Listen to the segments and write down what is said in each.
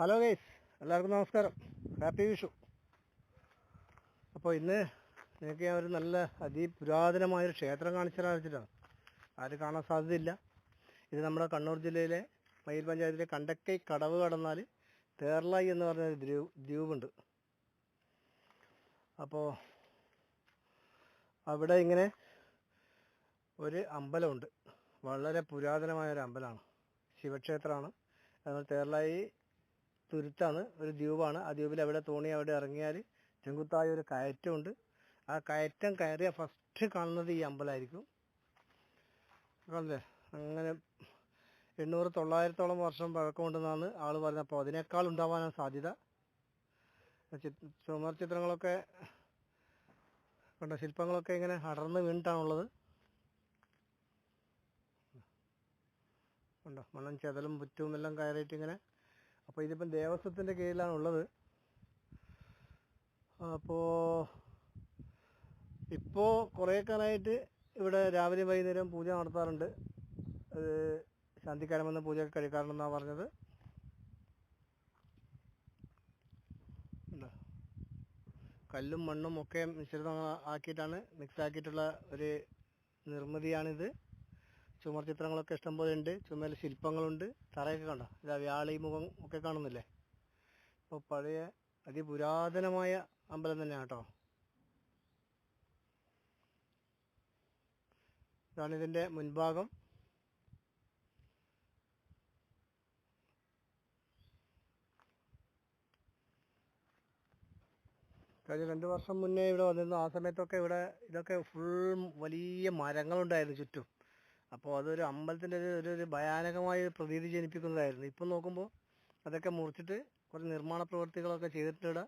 Hello guys എല്ലാവർക്കും നമസ്കാരം. Happy Vishu. അപ്പോൾ ഇന്ന് നിങ്ങൾക്ക് ഞാൻ ഒരു നല്ല അതിപുരാതനമായൊരു ക്ഷേത്രം കാണിച്ചു വെച്ചിട്ടാണ്. ആരും കാണാൻ സാധ്യതയില്ല. ഇത് നമ്മുടെ കണ്ണൂർ ജില്ലയിലെ മയിൽ പഞ്ചായത്തിലെ കണ്ടക്കൈ കടവ് കടന്നാൽ തേർലായി എന്ന് പറഞ്ഞൊരു ദ്വീപ് ദ്വീപുണ്ട്. അപ്പോൾ അവിടെ ഇങ്ങനെ ഒരു അമ്പലമുണ്ട്. വളരെ പുരാതനമായ ഒരു അമ്പലമാണ്. ശിവക്ഷേത്രമാണ്. അതുപോലെ തേർലായി തുരുത്താണ് ഒരു ദ്വീപാണ്. ആ ദ്വീപിൽ അവിടെ തോണി അവിടെ ഇറങ്ങിയാൽ ചെങ്കുത്തായ ഒരു കയറ്റമുണ്ട്. ആ കയറ്റം കയറിയ ഫസ്റ്റ് കാണുന്നത് ഈ അമ്പലമായിരിക്കും. കാണില്ലേ അങ്ങനെ എണ്ണൂറ് തൊള്ളായിരത്തോളം വർഷം പഴക്കമുണ്ടെന്നാണ് ആൾ പറഞ്ഞത് അപ്പോൾ അതിനേക്കാൾ ഉണ്ടാവാനാണ് സാധ്യത. ചുമർ ചിത്രങ്ങളൊക്കെ കണ്ട? ശില്പങ്ങളൊക്കെ ഇങ്ങനെ അടർന്ന് വീണിട്ടാണുള്ളത് ഉണ്ടോ മണ്ണും ചെതലും പുറ്റും എല്ലാം കയറിയിട്ട് ഇങ്ങനെ അപ്പോൾ ഇതിപ്പം ദേവസ്വത്തിന്റെ കീഴിലാണ് ഉള്ളത് അപ്പോൾ ഇപ്പോൾ കുറേ കാലമായിട്ട് ഇവിടെ രാവിലെ വൈകുന്നേരം പൂജ നടത്താറുണ്ട്. ശാന്തിക്കാരമെന്ന് പൂജയൊക്കെ കഴിക്കാറുണ്ടെന്നാണ് പറഞ്ഞത്. കല്ലും മണ്ണും ഒക്കെ മിശ്രിതം ആക്കിയിട്ടാണ് മിക്സ് ആക്കിയിട്ടുള്ള ഒരു നിർമ്മിതിയാണിത്. ചുമർ ചിത്രങ്ങളൊക്കെ ഇഷ്ടംപോലെ ഉണ്ട്. ചുമരിൽ ശില്പങ്ങളുണ്ട്. തറയൊക്കെ കണ്ടോ? ഇതാ വ്യാളി മുഖം ഒക്കെ കാണുന്നില്ലേ? ഇപ്പോൾ പഴയ അതിപുരാതനമായ അമ്പലം തന്നെയാണ് കേട്ടോ. ഇതാണ് ഇതിന്റെ മുൻഭാഗം. കഴിഞ്ഞ രണ്ട് വർഷം മുന്നേ ഇവിടെ വന്നിരുന്നു. ആ സമയത്തൊക്കെ ഇവിടെ ഇതൊക്കെ ഫുൾ വലിയ മരങ്ങളുണ്ടായിരുന്നു ചുറ്റും. അപ്പോൾ അതൊരു അമ്പലത്തിന്റെ ഒരു ഒരു ഒരു ഭയാനകമായ ഒരു പ്രതീതി ജനിപ്പിക്കുന്നതായിരുന്നു. ഇപ്പം നോക്കുമ്പോൾ അതൊക്കെ മുറിച്ചിട്ട് കുറച്ച് നിർമ്മാണ പ്രവൃത്തികളൊക്കെ ചെയ്തിട്ടുണ്ട് ഇവിടെ.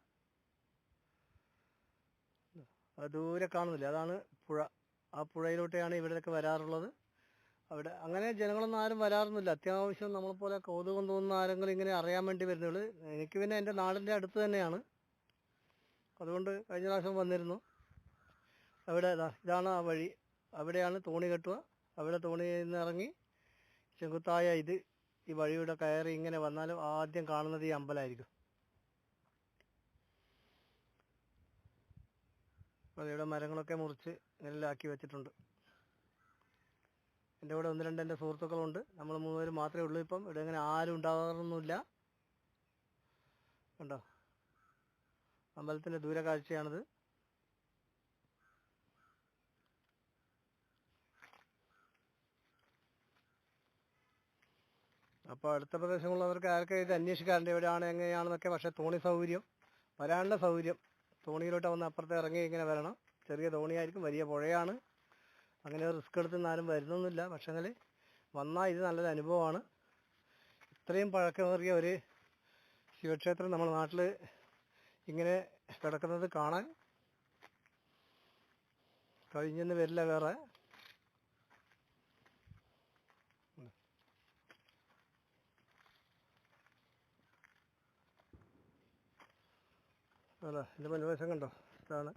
ദൂരെ കാണുന്നില്ല. അതാണ് പുഴ. ആ പുഴയിലോട്ടെയാണ് ഇവിടെയൊക്കെ വരാറുള്ളത്. അവിടെ അങ്ങനെ ജനങ്ങളൊന്നും ആരും വരാറൊന്നുമില്ല. അത്യാവശ്യം നമ്മളെപ്പോലെ കൗതുകം തോന്നുന്ന ആരെങ്കിലും ഇങ്ങനെ അറിയാൻ വേണ്ടി വരുന്നുള്ളൂ. എനിക്ക് പിന്നെ എന്റെ നാടിന്റെ അടുത്ത് തന്നെയാണ്. അതുകൊണ്ട് കഴിഞ്ഞ പ്രാവശ്യം വന്നിരുന്നു. അവിടെ ഇതാണ് ആ വഴി. അവിടെയാണ് തോണി കെട്ടുക. അവിടെ തോണിയിൽ നിന്ന് ഇറങ്ങി ചെങ്കുത്തായ ഇത് ഈ വഴിയുടെ കയറി ഇങ്ങനെ വന്നാലും ആദ്യം കാണുന്നത് ഈ അമ്പലമായിരിക്കും. ഇവിടെ മരങ്ങളൊക്കെ മുറിച്ച് നെല്ലാക്കി വെച്ചിട്ടുണ്ട്. എന്റെ കൂടെ ഒന്ന് രണ്ട് എന്റെ സുഹൃത്തുക്കളുണ്ട്. നമ്മൾ മൂന്നുപേര് മാത്രമേ ഉള്ളൂ ഇപ്പം. ഇവിടെ ഇങ്ങനെ ആരും ഉണ്ടാകാറൊന്നുമില്ല. കണ്ടോ? അമ്പലത്തിന്റെ ദൂരകാഴ്ചയാണിത്. അപ്പോൾ അടുത്ത പ്രദേശങ്ങളുള്ളവർക്ക് ആർക്കും ഇത് അന്വേഷിക്കാറുണ്ട്? എവിടെയാണ് എങ്ങനെയാണെന്നൊക്കെ പക്ഷേ തോണി സൗകര്യം വരാനുള്ള സൗകര്യം തോണിയിലോട്ട് വന്ന് അപ്പുറത്തെ ഇറങ്ങി ഇങ്ങനെ വരണം. ചെറിയ തോണിയായിരിക്കും വലിയ പുഴയാണ്. അങ്ങനെ റിസ്ക് എടുത്തൊന്നും ആരും വരുന്നൊന്നുമില്ല. പക്ഷേങ്കിൽ വന്നാൽ ഇത് നല്ലൊരു അനുഭവമാണ്. ഇത്രയും പഴക്കമേറിയ ഒരു ശിവക്ഷേത്രം നമ്മുടെ നാട്ടിൽ ഇങ്ങനെ കിടക്കുന്നത് കാണാൻ കഴിഞ്ഞെന്ന് വരില്ല വേറെ. അല്ല എന്റെ മുൻവശം കണ്ടോ? ഇതാണ്.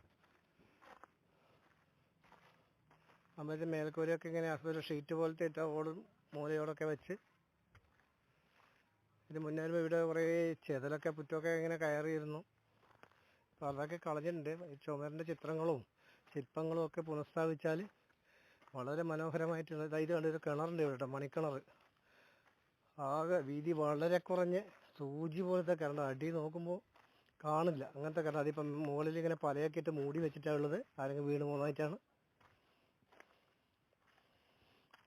അമ്മയുടെ മേൽക്കൂരയൊക്കെ ഇങ്ങനെ ഒരു ഷീറ്റ് പോലത്തെ ഇട്ട ഓടും മൂലയോടൊക്കെ വെച്ച്. ഇത് മുന്നേ ഇവിടെ കുറേ ചെതലൊക്കെ പുറ്റൊക്കെ ഇങ്ങനെ കയറിയിരുന്നു. അപ്പോൾ അതൊക്കെ കളഞ്ഞിട്ടുണ്ട്. ചുമരന്റെ ചിത്രങ്ങളും ശില്പങ്ങളും ഒക്കെ പുനഃസ്ഥാപിച്ചാൽ വളരെ മനോഹരമായിട്ടുള്ള ഇതായത് കണ്ടൊരു കിണറുണ്ട് ഇവിടെ മണിക്കിണർ ആകെ വീതി വളരെ കുറഞ്ഞ് സൂചി പോലത്തെ കിണർ അടി നോക്കുമ്പോൾ കാണില്ല. അങ്ങനത്തെ കിണർ അതിപ്പം മുകളിൽ ഇങ്ങനെ പലയൊക്കെ ഇട്ട് മൂടി വെച്ചിട്ടാണ് ഉള്ളത്. ആരെങ്കിലും വീണ് പോകുന്നതായിട്ടാണ്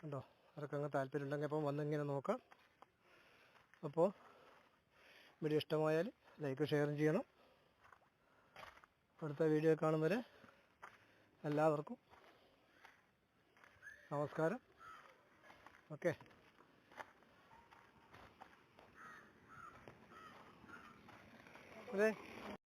കണ്ടോ? അവർക്ക് അങ്ങ് താല്പര്യം ഉണ്ടെങ്കിൽ അപ്പം വന്നിങ്ങനെ നോക്കാം. അപ്പോൾ വീഡിയോ ഇഷ്ടമായാൽ ലൈക്ക് ഷെയറും ചെയ്യണം. അടുത്ത വീഡിയോ കാണും വരെ എല്ലാവർക്കും നമസ്കാരം. ഓക്കെ. അതെ